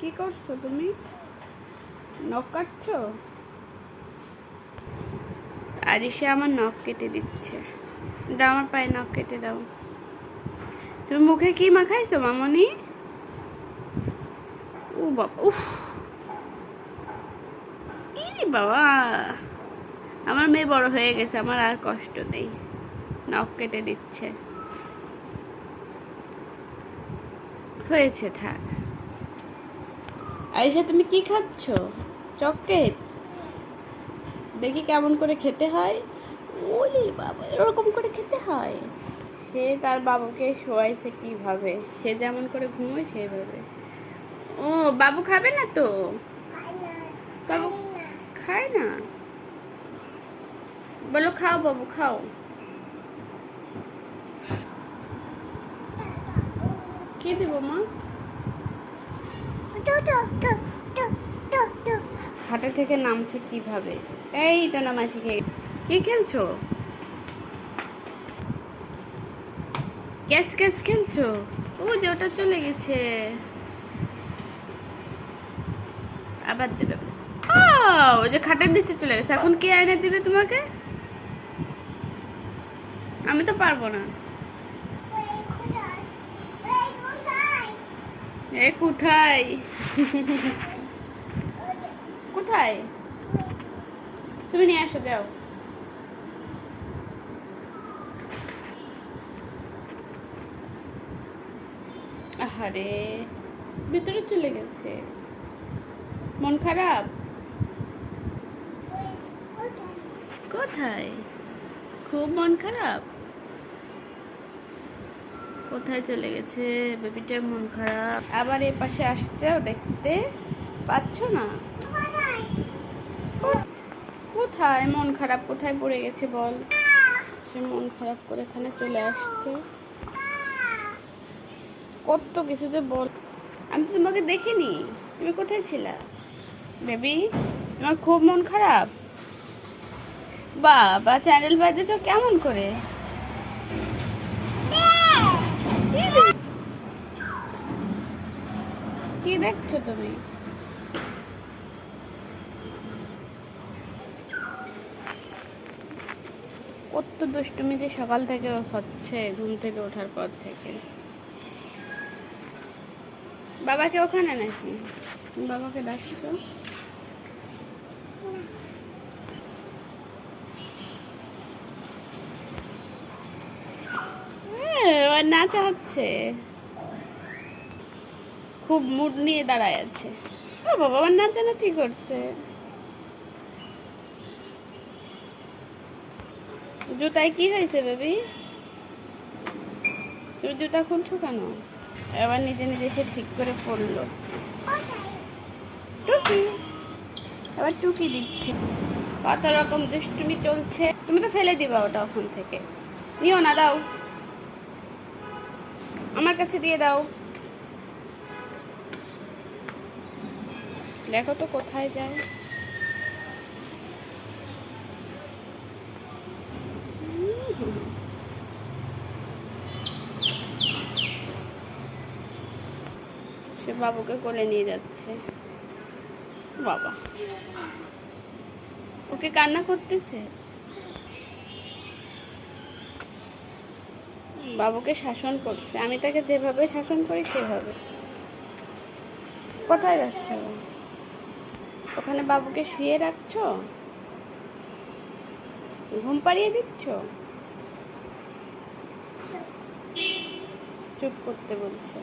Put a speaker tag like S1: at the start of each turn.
S1: কি করছ তুমি? নখ কাটছো? এসে আমার নখ কেটে দিচ্ছে। দাও আমার পায়ে নখ কেটে দাও। তুমি মুখে কি মাখাইছো, মামনি? ও বাবা উফ। বাবা। আমার মেয়ে বড় হয়ে গেছে, আমার আর কষ্ট নেই। নখ কেটে দিচ্ছে। হয়েছে, থাক। আয়েশা, তুমি কি খাচ্ছ? চকলেট? দেখি কেমন করে খেতে হয়। ওলে বাবা, এরকম করে খেতে হয়। সে তার বাবুকে শোয়াইছে কীভাবে? সে যেমন করে ঘুমোয়, সেইভাবে। ও, বাবু খাবে না তো? বাবু খায় না? বলো, খাও বাবু, খাও। কি দেবো মা? খাটা থেকে নামছে কীভাবে? এই তো নামা কি খেলছো? ক্যাচ ক্যাচ খেলছো? ও যে ওটা চলে গেছে। আবার দেবে। ও যে খাটের নিচে চলে গেছে। এখন কে আয়না দিবে তোমাকে? আমি তো পারব না। এ, কোথায়? কোথায়? তুমি নিয়ে আসো, যাও। আহারে, ভিতরে চলে গেছে। মন খারাপ? কোথায়? খুব মন খারাপ? কোথায় চলে গেছে? বেবিটার মন খারাপ। আবার এ পাশে আসছে দেখতে। পাচ্ছ না? কোথায়? মন খারাপ কোথায় পড়ে গেছে বল। সে মন খারাপ করে এখানে চলে আসছে। কত কিছু যে বল। আমি তো তোমাকে দেখিনি। তুমি কোথায় ছিলা? বেবি, তোমার খুব মন খারাপ? বাবা চ্যানেল বাজেছ কেমন করে? দেখছ তুমি? কত দুষ্টুমি যে সকাল থেকে হচ্ছে ঘুম থেকে ওঠার পর থেকে। বাবাকে ওখানে নাকি? বাবাকে ডাকছো? হ্যাঁ, নাচা হচ্ছে। খুব মুড নিয়ে দাঁড়ায় আছে। ও বাবা আমার নাচানাচি করছে। জুতায় কি হয়েছে, বেবি? তুমি জুতা খুলছো কেন? এবার নিজে নিজে সে ঠিক করে পড়ল টুকি এবার টুকি দিচ্ছি। কত রকম দুষ্টুমি চলছে। তুমি তো ফেলে দিবা ওটা ওখান থেকে। নিও না, দাও। আমার কাছে দিয়ে দাও। দেখো তো কোথায় যায়। সে বাবুকে কোলে নিয়ে যাচ্ছে। বাবা। ওকে কান্না করতেছে? বাবুকে শাসন করছে। আমি তাকে যেভাবে শাসন করি, সেভাবে। কোথায় যাচ্ছ ওখানে বাবুকে শুয়ে রাখছো? ঘুম পাড়িয়ে দিচ্ছ? চুপ করতে বলছে।